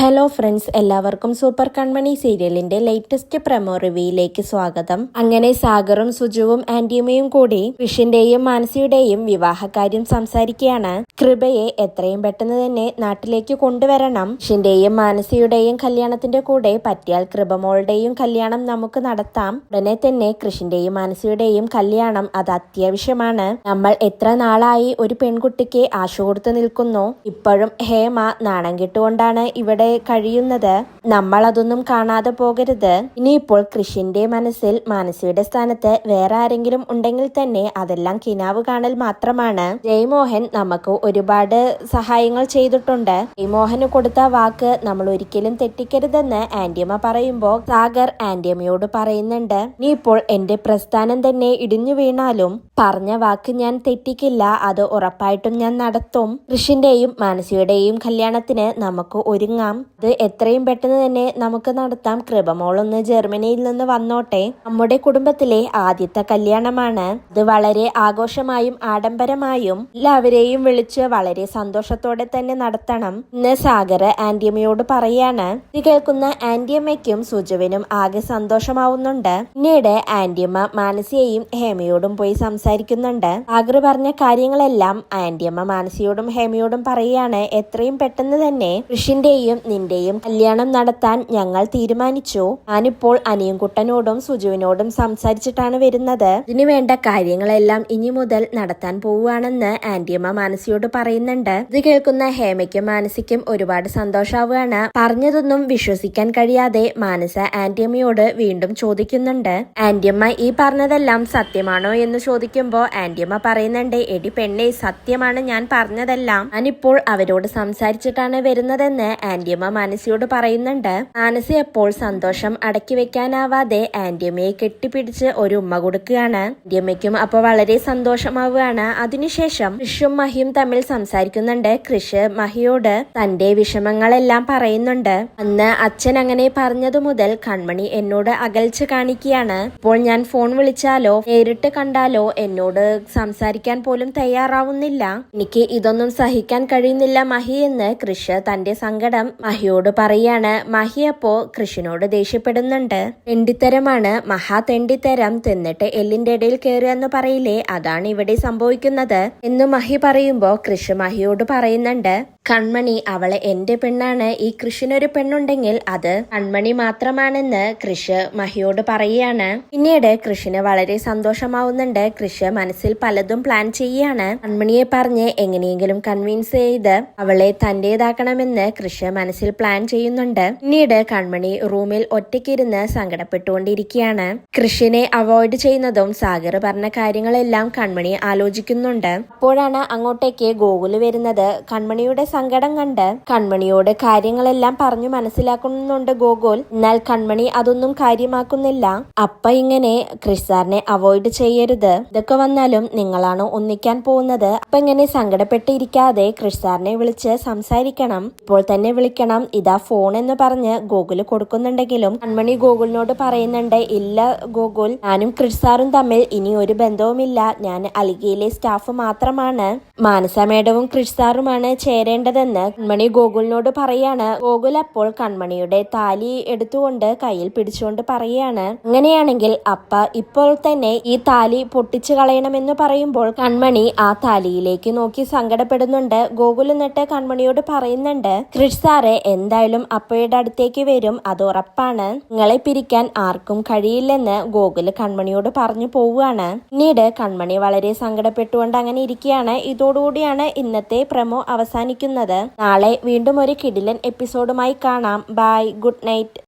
Hello friends എല്ലാവർക്കും super Kanmani സീരിയലിന്റെ latest promo റിവ്യൂയിലേക്ക് സ്വാഗതം. അങ്ങനെ സാഗറും സുജുവും ആന്റിയമ്മയും കൂടി വിഷിന്റെയും മാനസിയുടെയും വിവാഹകാര്യം സംസാരിക്കുകയാണ്. കൃപയെ എത്രയും പെട്ടെന്ന് തന്നെ നാട്ടിലേക്ക് കൊണ്ടുവരണം. വിഷിന്റെയും മാനസിയുടെയും കല്യാണത്തിന്റെ കൂടെ പറ്റിയാൽ കൃപമോളുടെയും കല്യാണം നമുക്ക് നടത്താം. ഉടനെ തന്നെ കൃഷിന്റെയും മാനസിയുടെയും കല്യാണം അത് അത്യാവശ്യമാണ്. നമ്മൾ എത്ര നാളായി ഒരു പെൺകുട്ടിക്ക് ആശ കൊടുത്തു നിൽക്കുന്നു? ഇപ്പോഴും ഹേമ നാണം കെട്ടുകൊണ്ടാണ് ഇവിടെ കഴിയുന്നത് നമ്മൾ അതൊന്നും കാണാതെ പോകരുത്. ഇനിയിപ്പോൾ കൃഷിന്റെ മനസ്സിൽ മാനസിയുടെ സ്ഥാനത്ത് വേറെ ആരെങ്കിലും ഉണ്ടെങ്കിൽ തന്നെ അതെല്ലാം കിനാവ് കാണൽ മാത്രമാണ്. ജയ്മോഹൻ നമുക്ക് ഒരുപാട് സഹായങ്ങൾ ചെയ്തിട്ടുണ്ട്. ജയ്മോഹന് കൊടുത്ത വാക്ക് നമ്മൾ ഒരിക്കലും തെറ്റിക്കരുതെന്ന് ആന്റിയമ്മ പറയുമ്പോൾ സാഗർ ആന്റിയമ്മയോട് പറയുന്നുണ്ട്. ഇനിയിപ്പോൾ എന്റെ പ്രസ്ഥാനം തന്നെ ഇടിഞ്ഞു വീണാലും പറഞ്ഞ വാക്ക് ഞാൻ തെറ്റിക്കില്ല. അത് ഉറപ്പായിട്ടും ഞാൻ നടത്തും. കൃഷിന്റെയും മാനസിയുടെയും കല്യാണത്തിന് നമുക്ക് ഒരുങ്ങാം. അത് എത്രയും പെട്ടെന്ന് തന്നെ നമുക്ക് നടത്താം. കൃപമോളൊന്ന് ജർമ്മനിയിൽ നിന്ന് വന്നോട്ടെ. നമ്മുടെ കുടുംബത്തിലെ ആദ്യത്തെ കല്യാണമാണ്. ഇത് വളരെ ആഘോഷമായും ആഡംബരമായും എല്ലാവരെയും വിളിച്ച് വളരെ സന്തോഷത്തോടെ തന്നെ നടത്തണം. ഇന്ന് സാഗർ ആന്റിയമ്മയോട് പറയാണ് ഇത് കേൾക്കുന്ന ആന്റിയമ്മയ്ക്കും സുജുവിനും ആകെ സന്തോഷമാവുന്നുണ്ട്. പിന്നീട് ആന്റിയമ്മ മാനസിയെയും ഹേമയോടും പോയി സംസാരിക്കുന്നുണ്ട്. സാഗർ പറഞ്ഞ കാര്യങ്ങളെല്ലാം ആന്റിയമ്മ മാനസിയോടും ഹേമയോടും പറയാണ് എത്രയും പെട്ടെന്ന് തന്നെ കൃഷിന്റെയും നിന്റെയും കല്യാണം നടത്താൻ ഞങ്ങൾ തീരുമാനിച്ചു. ഞാനിപ്പോൾ അനിയൻകുട്ടനോടും സുജുവിനോടും സംസാരിച്ചിട്ടാണ് വരുന്നത്. ഇതിനു വേണ്ട കാര്യങ്ങളെല്ലാം ഇനി മുതൽ നടത്താൻ പോവുകയാണെന്ന് ആന്റിയമ്മ മാനസിയോട് പറയുന്നുണ്ട്. ഇത് കേൾക്കുന്ന ഹേമയ്ക്കും മാനസിക്കും ഒരുപാട് സന്തോഷാവുകയാണ്. പറഞ്ഞതൊന്നും വിശ്വസിക്കാൻ കഴിയാതെ മാനസ ആന്റിയമ്മയോട് വീണ്ടും ചോദിക്കുന്നുണ്ട്. ആന്റിയമ്മ ഈ പറഞ്ഞതെല്ലാം സത്യമാണോ എന്ന് ചോദിക്കുമ്പോ ആന്റിയമ്മ പറയുന്നുണ്ട് എടി പെണ്ണെ സത്യമാണ് ഞാൻ പറഞ്ഞതെല്ലാം. ഞാനിപ്പോൾ അവരോട് സംസാരിച്ചിട്ടാണ് വരുന്നതെന്ന് ആന്റിയമ്മ മാനസിയോട് പറയുന്നുണ്ട്. മാനസി അപ്പോൾ സന്തോഷം അടക്കി വെക്കാനാവാതെ ആന്റിയമ്മയെ കെട്ടിപ്പിടിച്ച് ഒരു ഉമ്മ കൊടുക്കുകയാണ്. ആന്റിയമ്മയ്ക്കും അപ്പൊ വളരെ സന്തോഷമാവുകയാണ്. അതിനുശേഷം കൃഷും മഹിയും തമ്മിൽ സംസാരിക്കുന്നുണ്ട്. കൃഷ് മഹിയോട് തന്റെ വിഷമങ്ങളെല്ലാം പറയുന്നുണ്ട്. അന്ന് അച്ഛൻ അങ്ങനെ പറഞ്ഞതു മുതൽ കൺമണി എന്നോട് അകൽച്ച കാണിക്കുകയാണ്. ഇപ്പോൾ ഞാൻ ഫോൺ വിളിച്ചാലോ നേരിട്ട് കണ്ടാലോ എന്നോട് സംസാരിക്കാൻ പോലും തയ്യാറാവുന്നില്ല. എനിക്ക് ഇതൊന്നും സഹിക്കാൻ കഴിയുന്നില്ല മഹി എന്ന് കൃഷ് തന്റെ സങ്കടം മഹിയോട് പറയാണ് മഹി അപ്പോ കൃഷിനോട് ദേഷ്യപ്പെടുന്നുണ്ട്. തെണ്ടിത്തരമാണ് മഹാ തെണ്ടിത്തരം തിന്നിട്ട് എല്ലിന്റെ ഇടയിൽ കയറുക എന്ന് പറയില്ലേ അതാണ് ഇവിടെ സംഭവിക്കുന്നത്. എന്ന് മഹി പറയുമ്പോ കൃഷി മഹിയോട് പറയുന്നുണ്ട് കൺമണി അവളെ എന്റെ പെണ്ണാണ്. ഈ കൃഷിനൊരു പെണ്ണുണ്ടെങ്കിൽ അത് കൺമണി മാത്രമാണെന്ന് കൃഷ് മഹിയോട് പറയുകയാണ്. പിന്നീട് കൃഷിന് വളരെ സന്തോഷമാവുന്നുണ്ട്. കൃഷ് മനസ്സിൽ പലതും പ്ലാൻ ചെയ്യാണ് കൺമണിയെ പറഞ്ഞ് എങ്ങനെയെങ്കിലും കൺവിൻസ് ചെയ്ത് അവളെ തന്റേതാക്കണമെന്ന് കൃഷ് മനസ്സിൽ പ്ലാൻ ചെയ്യുന്നുണ്ട്. പിന്നീട് കൺമണി റൂമിൽ ഒറ്റയ്ക്കിരുന്ന് സങ്കടപ്പെട്ടുകൊണ്ടിരിക്കുകയാണ്. കൃഷിനെ അവോയ്ഡ് ചെയ്യുന്നതും സാഗർ പറഞ്ഞ കാര്യങ്ങളെല്ലാം കൺമണി ആലോചിക്കുന്നുണ്ട്. അപ്പോഴാണ് അങ്ങോട്ടേക്ക് ഗോകുൽ വരുന്നത്. കൺമണിയുടെ സങ്കടം കണ്ട് കൺമണിയോട് കാര്യങ്ങളെല്ലാം പറഞ്ഞു മനസ്സിലാക്കുന്നുണ്ട് ഗോകുൽ. എന്നാൽ കൺമണി അതൊന്നും കാര്യമാക്കുന്നില്ല. അപ്പ ഇങ്ങനെ ക്രിസാറിനെ അവോയ്ഡ് ചെയ്യരുത്. ഇതൊക്കെ വന്നാലും നിങ്ങളാണ് ഒന്നിക്കാൻ പോകുന്നത്. അപ്പ ഇങ്ങനെ സങ്കടപ്പെട്ടിരിക്കാതെ ക്രിസാറിനെ വിളിച്ച് സംസാരിക്കണം. ഇപ്പോൾ തന്നെ വിളിക്കണം. ഇതാ ഫോൺ എന്ന് പറഞ്ഞ് ഗോകുൽ കൊടുക്കുന്നുണ്ടെങ്കിലും കൺമണി ഗോകുലിനോട് പറയുന്നുണ്ട് ഇല്ല ഗോകുൽ ഞാനും ക്രിസാറും തമ്മിൽ ഇനി ഒരു ബന്ധവുമില്ല. ഞാൻ അലിഗയിലെ സ്റ്റാഫ് മാത്രമാണ്. മാനസ മേഡവും ക്രിസാറുമാണ് ചേരേണ്ടതെന്ന് കൺമണി ഗോകുലിനോട് പറയാണ്. ഗോകുൽ അപ്പോൾ കൺമണിയുടെ താലി എടുത്തുകൊണ്ട് കയ്യിൽ പിടിച്ചുകൊണ്ട് പറയാണ് അങ്ങനെയാണെങ്കിൽ അപ്പ ഇപ്പോൾ തന്നെ ഈ താലി പൊട്ടിച്ചു കളയണമെന്ന് പറയുമ്പോൾ കൺമണി ആ താലിയിലേക്ക് നോക്കി സങ്കടപ്പെടുന്നുണ്ട്. ഗോകുൽ എന്നിട്ട് കൺമണിയോട് പറയുന്നുണ്ട് ക്രിഷ് സാറെ എന്തായാലും അപ്പയുടെ അടുത്തേക്ക് വരും. അത് ഉറപ്പാണ്. നിങ്ങളെ പിരിക്കാൻ ആർക്കും കഴിയില്ലെന്ന് ഗോകുൽ കൺമണിയോട് പറഞ്ഞു പോവുകയാണ്. പിന്നീട് കൺമണി വളരെ സങ്കടപ്പെട്ടുകൊണ്ട് അങ്ങനെ ഇരിക്കുകയാണ്. ഇതോടുകൂടിയാണ് ഇന്നത്തെ പ്രമോ അവസാനിക്കുന്നത്. നാളെ വീണ്ടും ഒരു കിടിലൻ എപ്പിസോഡുമായി കാണാം. ബൈ. Good night.